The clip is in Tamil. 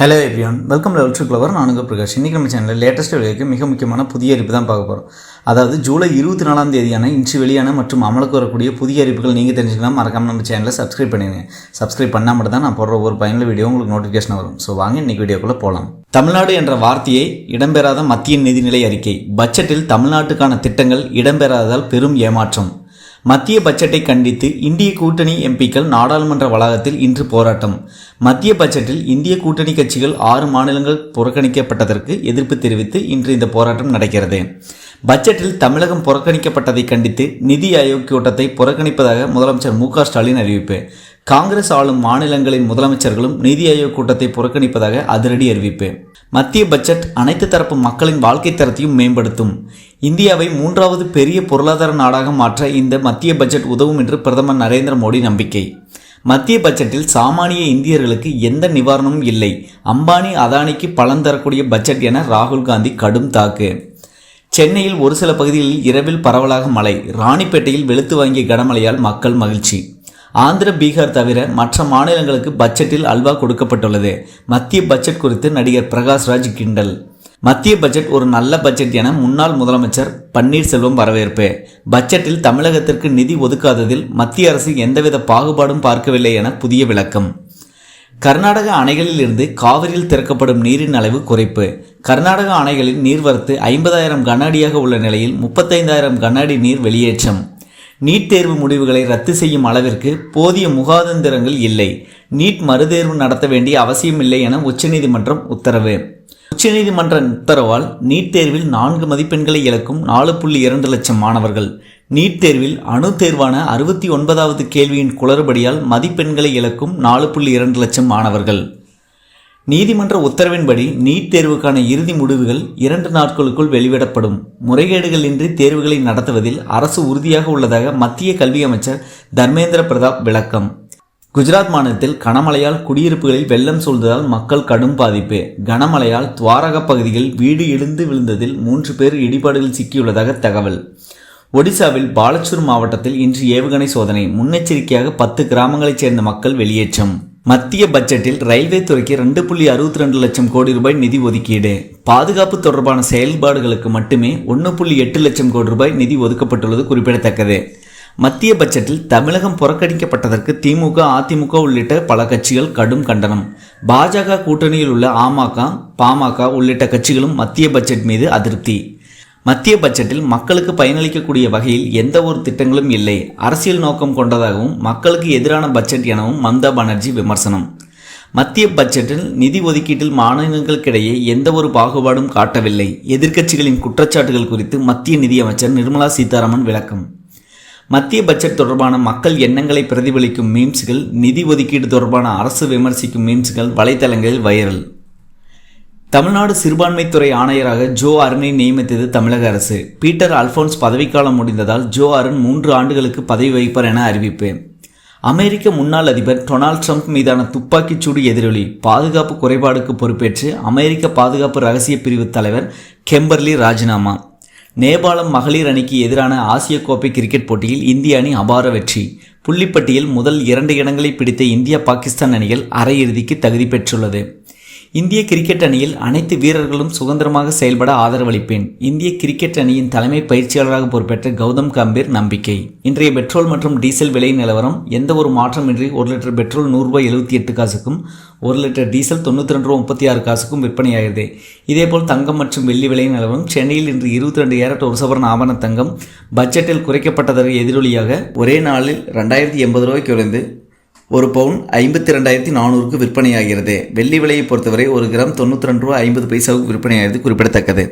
Hello everyone welcome level to clever நானுங்க பிரகாஷ். இன்றைக்கி நம்ம சேனலில் லேட்டஸ்ட் வெளியாக மிக முக்கியமான புதிய அறிவிப்பு தான் பார்க்க போகிறோம் அதாவது ஜூலை இருபத்தி நாலாம் தேதியான இன்று வெளியான மற்றும் அமலுக்கு வரக்கூடிய புதிய அறிவிப்புகள் நீங்கள் தெரிஞ்சுக்கலாம். மறக்காம நம்ம சேனலை சப்ஸ்கிரைப் பண்ணிடுங்க. சப்ஸ்கிரைப் பண்ணால் மட்டும் தான் நான் போடுற ஒரு பயனுள்ள வீடியோ உங்களுக்கு நோட்டிஃபிகேஷன் வரும். ஸோ வாங்க இன்னைக்கு வீடியோக்குள்ளே போகலாம் தமிழ்நாடு என்ற வார்த்தையை இடம்பெறாத மத்திய நிதிநிலை அறிக்கை. பட்ஜெட்டில் தமிழ்நாட்டுக்கான திட்டங்கள் இடம்பெறாததால் பெரும் ஏமாற்றம். மத்திய பட்ஜெட்டை கண்டித்து இந்திய கூட்டணி எம்பிக்கள் நாடாளுமன்ற வளாகத்தில் இன்று போராட்டம். மத்திய பட்ஜெட்டில் இந்திய கூட்டணி கட்சிகள் ஆறு மாநிலங்கள் புறக்கணிக்கப்பட்டதற்கு எதிர்ப்பு தெரிவித்து இன்று இந்த போராட்டம் நடக்கிறது. பட்ஜெட்டில் தமிழகம் புறக்கணிக்கப்பட்டதை கண்டித்து நிதி ஆயோக் கூட்டத்தை புறக்கணிப்பதாக முதலமைச்சர் மு ஸ்டாலின் அறிவிப்பு. காங்கிரஸ் ஆளும் மாநிலங்களின் முதலமைச்சர்களும் நிதி ஆயோக் கூட்டத்தை புறக்கணிப்பதாக அதிரடி அறிவிப்பு. மத்திய பட்ஜெட் அனைத்து தரப்பு மக்களின் வாழ்க்கை தரத்தையும் மேம்படுத்தும். இந்தியாவை மூன்றாவது பெரிய பொருளாதார நாடாக மாற்ற இந்த மத்திய பட்ஜெட் உதவும் என்று பிரதமர் நரேந்திர மோடி நம்பிக்கை. மத்திய பட்ஜெட்டில் சாமானிய இந்தியர்களுக்கு எந்த நிவாரணமும் இல்லை. அம்பானி அதானிக்கு பலன் தரக்கூடிய பட்ஜெட் என ராகுல் காந்தி கடும் தாக்கு. சென்னையில் ஒரு சில பகுதிகளில் இரவில் பரவலாக மழை. ராணிப்பேட்டையில் வெளுத்து வாங்கிய கனமழையால் மக்கள் மகிழ்ச்சி. ஆந்திர பீகார் தவிர மற்ற மாநிலங்களுக்கு பட்ஜெட்டில் அல்வா கொடுக்கப்பட்டுள்ளது. மத்திய பட்ஜெட் குறித்து நடிகர் பிரகாஷ்ராஜ் கிண்டல். மத்திய பட்ஜெட் ஒரு நல்ல பட்ஜெட் என முன்னாள் முதலமைச்சர் பன்னீர்செல்வம் வரவேற்பு. பட்ஜெட்டில் தமிழகத்திற்கு நிதி ஒதுக்காததில் மத்திய அரசு எந்தவித பாகுபாடும் பார்க்கவில்லை என புதிய விளக்கம். கர்நாடக அணைகளில் இருந்து காவிரியில் திறக்கப்படும் நீரின் அளவு குறைப்பு. கர்நாடக அணைகளின் நீர்வரத்து ஐம்பதாயிரம் கனஅடியாக உள்ள நிலையில் முப்பத்தைந்தாயிரம் கனஅடி நீர் வெளியேற்றம். நீட் தேர்வு முடிவுகளை ரத்து செய்யும் அளவிற்கு போதிய முகாதந்திரங்கள் இல்லை. நீட் மறுதேர்வு நடத்த வேண்டிய அவசியமில்லை என உச்சநீதிமன்றம் உத்தரவு. உச்சநீதிமன்ற உத்தரவால் நீட் தேர்வில் நான்கு மதிப்பெண்களை இழக்கும் நாலு புள்ளி இரண்டு லட்சம் மாணவர்கள். நீட் தேர்வில் அணு தேர்வான அறுபத்தி ஒன்பதாவது கேள்வியின் குளறுபடியால் மதிப்பெண்களை இழக்கும் நாலு புள்ளி இரண்டு லட்சம் மாணவர்கள். நீதிமன்ற உத்தரவின்படி நீட் தேர்வுக்கான இறுதி முடிவுகள் இரண்டு நாட்களுக்குள் வெளியிடப்படும் முறைகேடுகளின்றி தேர்வுகளை நடத்துவதில் அரசு உறுதியாக உள்ளதாக மத்திய கல்வி அமைச்சர் தர்மேந்திர பிரதாப் விளக்கம். குஜராத் மாநிலத்தில் கனமழையால் குடியிருப்புகளில் வெள்ளம் சூழ்ந்ததால் மக்கள் கடும் பாதிப்பு. கனமழையால் துவாரக பகுதியில் வீடு இடிந்து விழுந்ததில் மூன்று பேர் இடிபாடுகள் சிக்கியுள்ளதாக தகவல். ஒடிசாவில் பாலச்சூர் மாவட்டத்தில் இன்று ஏவுகணை சோதனை முன்னெச்சரிக்கையாக பத்து கிராமங்களைச் சேர்ந்த மக்கள் வெளியேற்றம். மத்திய பட்ஜெட்டில் ரயில்வே துறைக்கு ரெண்டு புள்ளி அறுபத்தி ரெண்டு லட்சம் கோடி ரூபாய் நிதி ஒதுக்கீடு. பாதுகாப்பு தொடர்பான செயல்பாடுகளுக்கு மட்டுமே ஒன்று புள்ளி எட்டு லட்சம் கோடி ரூபாய் நிதி ஒதுக்கப்பட்டுள்ளது குறிப்பிடத்தக்கது. மத்திய பட்ஜெட்டில் தமிழகம் புறக்கணிக்கப்பட்டதற்கு திமுக அதிமுக உள்ளிட்ட பல கட்சிகள் கடும் கண்டனம். பாஜக கூட்டணியில் உள்ள அமக பாமக உள்ளிட்ட கட்சிகளும் மத்திய பட்ஜெட் மீது அதிருப்தி. மத்திய பட்ஜெட்டில் மக்களுக்கு பயனளிக்கக்கூடிய வகையில் எந்த ஒரு திட்டங்களும் இல்லை. அரசியல் நோக்கம் கொண்டதாகவும் மக்களுக்கு எதிரான பட்ஜெட் எனவும் மம்தா பானர்ஜி விமர்சனம். மத்திய பட்ஜெட்டில் நிதி ஒதுக்கீட்டில் மாநிலங்களுக்கிடையே எந்த ஒரு பாகுபாடும் காட்டவில்லை. எதிர்க்கட்சிகளின் குற்றச்சாட்டுகள் குறித்து மத்திய நிதியமைச்சர் நிர்மலா சீதாராமன் விளக்கம். மத்திய பட்ஜெட் தொடர்பான மக்கள் எண்ணங்களை பிரதிபலிக்கும் மீம்ஸ்கள் நிதி ஒதுக்கீடு தொடர்பான அரசு விமர்சிக்கும் மீம்ஸ்கள் வலைத்தளங்களில் வைரல். தமிழ்நாடு சிறுபான்மைத்துறை ஆணையராக ஜோ அருணை நியமித்தது தமிழக அரசு. பீட்டர் அல்போன்ஸ் பதவிக்காலம் முடிந்ததால் ஜோ அருண் மூன்று ஆண்டுகளுக்கு பதவி வகிப்பார் என அறிவிப்பு அமெரிக்க முன்னாள் அதிபர் டொனால்ட் ட்ரம்ப் மீதான துப்பாக்கிச் சூடு எதிரொலி பாதுகாப்பு குறைபாடுக்கு பொறுப்பேற்று அமெரிக்க பாதுகாப்பு ரகசிய பிரிவு தலைவர் கெம்பர்லி ராஜினாமா. நேபாளம் மகளிர் அணிக்கு எதிரான ஆசிய கோப்பை கிரிக்கெட் போட்டியில் இந்திய அணி அபார வெற்றி. புள்ளிப்பட்டியில் முதல் இரண்டு இடங்களை பிடித்த இந்தியா பாகிஸ்தான் அணிகள் அரையிறுதிக்கு தகுதி பெற்றுள்ளது. இந்திய கிரிக்கெட் அணியில் அனைத்து வீரர்களும் சுதந்திரமாக செயல்பட ஆதரவளிப்பேன். இந்திய கிரிக்கெட் அணியின் தலைமை பயிற்சியாளராக பொறுப்பேற்ற கௌதம் கம்பீர் நம்பிக்கை. இன்றைய பெட்ரோல் மற்றும் டீசல் விலை நிலவரம் எந்த ஒரு மாற்றமின்றி ஒரு லிட்டர் பெட்ரோல் நூறுரூபாய் எழுபத்தி எட்டு காசுக்கும் ஒரு லிட்டர் டீசல் தொண்ணூற்றி ரெண்டு ரூபா முப்பத்தி ஆறு காசுக்கும் விற்பனையாகிறது இதேபோல் தங்கம் மற்றும் வெள்ளி விலை நிலவரம் சென்னையில் இன்று இருபத்தி ரெண்டு ஏரட் ஒரு சவரன் ஆவண தங்கம் பட்ஜெட்டில் குறைக்கப்பட்டதற்கு எதிரொலியாக ஒரே நாளில் ரெண்டாயிரத்தி எண்பது ரூபாய்க்கு குறைந்து ஒரு பவுன் ஐம்பத்தி ரெண்டாயிரத்தி நானூறுக்கு விற்பனையாகிறது. வெள்ளி விலையை பொறுத்தவரை ஒரு கிராம் தொண்ணூற்றி ரெண்டு ரூபா ஐம்பது பைசாவுக்கு விற்பனையாகிறது குறிப்பிடத்தக்கது.